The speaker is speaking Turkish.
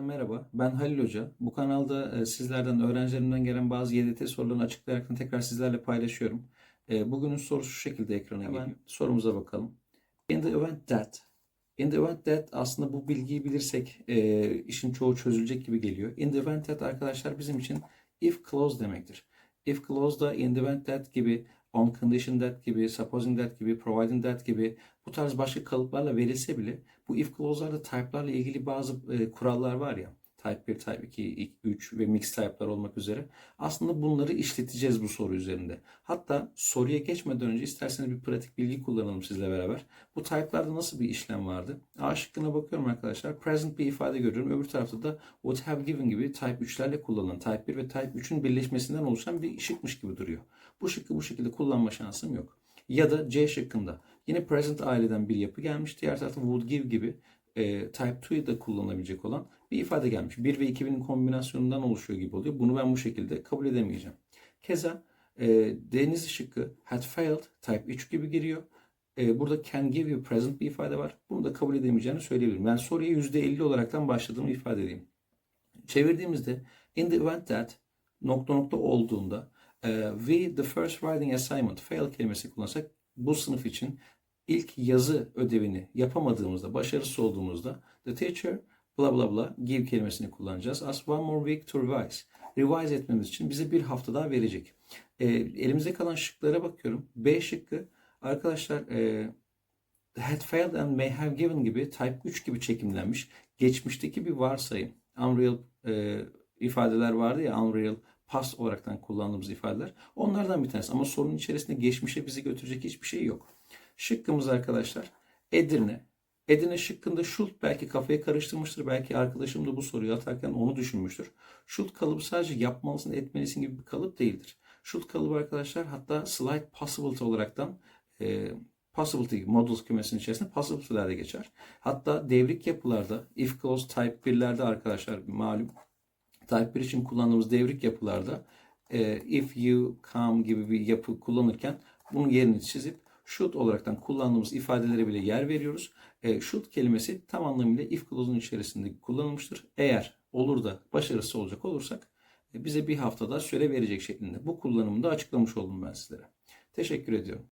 merhaba. Ben Halil Hoca. Bu kanalda e, sizlerden, öğrencilerimden gelen bazı YDT sorularını açıklayarak tekrar sizlerle paylaşıyorum. E, Bugünün sorusu şu şekilde ekrana geliyor. Sorumuza bakalım. In the event that. In the event that aslında bu bilgiyi bilirsek e, işin çoğu çözülecek gibi geliyor. In the event that arkadaşlar bizim için if clause demektir. If clause da in the event that gibi, on condition that gibi, supposing that gibi, providing that gibi bu tarz başka kalıplarla verilse bile bu if clause'larda type'larla ilgili bazı e, kurallar var ya. Type 1, Type 2, 3 ve mix type'lar olmak üzere. Aslında bunları işleteceğiz bu soru üzerinde. Hatta soruya geçmeden önce isterseniz bir pratik bilgi kullanalım sizle beraber. Bu type'larda nasıl bir işlem vardı? A şıkkına bakıyorum arkadaşlar. Present bir ifade görüyorum. Öbür tarafta da would have given gibi Type 3'lerle kullanılan Type 1 ve Type 3'ün birleşmesinden oluşan bir şıkmış gibi duruyor. Bu şıkkı bu şekilde kullanma şansım yok. Ya da C şıkkında yine present aileden bir yapı gelmiş. Diğer tarafta would give gibi e, Type 2'yi da kullanabilecek olan bir ifade gelmiş. 1 ve 2000'in kombinasyonundan oluşuyor gibi oluyor. Bunu ben bu şekilde kabul edemeyeceğim. Keza e, deniz şıkkı had failed Type 3 gibi giriyor. E, burada can give you present bir ifade var. Bunu da kabul edemeyeceğini söyleyebilirim. Ben soruya %50 olaraktan başladığımı ifade edeyim. Çevirdiğimizde in the event that nokta nokta olduğunda e, we the first writing assignment fail kelimesi kullansak bu sınıf için ilk yazı ödevini yapamadığımızda, başarısız olduğumuzda the teacher bla bla bla give kelimesini kullanacağız. As one more week to revise. Revise etmemiz için bize bir hafta daha verecek. E, elimizde kalan şıklara bakıyorum. B şıkkı arkadaşlar e, had failed and may have given gibi type 3 gibi çekimlenmiş. Geçmişteki bir varsayım. Unreal e, ifadeler vardı ya unreal past olaraktan kullandığımız ifadeler. Onlardan bir tanesi. Ama sorunun içerisinde geçmişe bizi götürecek hiçbir şey yok. Şıkkımız arkadaşlar Edirne. Edirne şıkkında should belki kafayı karıştırmıştır. Belki arkadaşım da bu soruyu atarken onu düşünmüştür. Should kalıbı sadece yapmalısın, etmelisin gibi bir kalıp değildir. Should kalıbı arkadaşlar hatta slight possibility olaraktan e, possibility models kümesinin içerisinde possibility'ler de geçer. Hatta devrik yapılarda if clause type 1'lerde arkadaşlar malum type 1 için kullandığımız devrik yapılarda e, if you come gibi bir yapı kullanırken bunun yerini çizip should olaraktan kullandığımız ifadelere bile yer veriyoruz. E, should kelimesi tam anlamıyla if clause'un içerisinde kullanılmıştır. Eğer olur da başarısız olacak olursak e, bize bir haftada süre verecek şeklinde. Bu kullanımını da açıklamış oldum ben sizlere. Teşekkür ediyorum.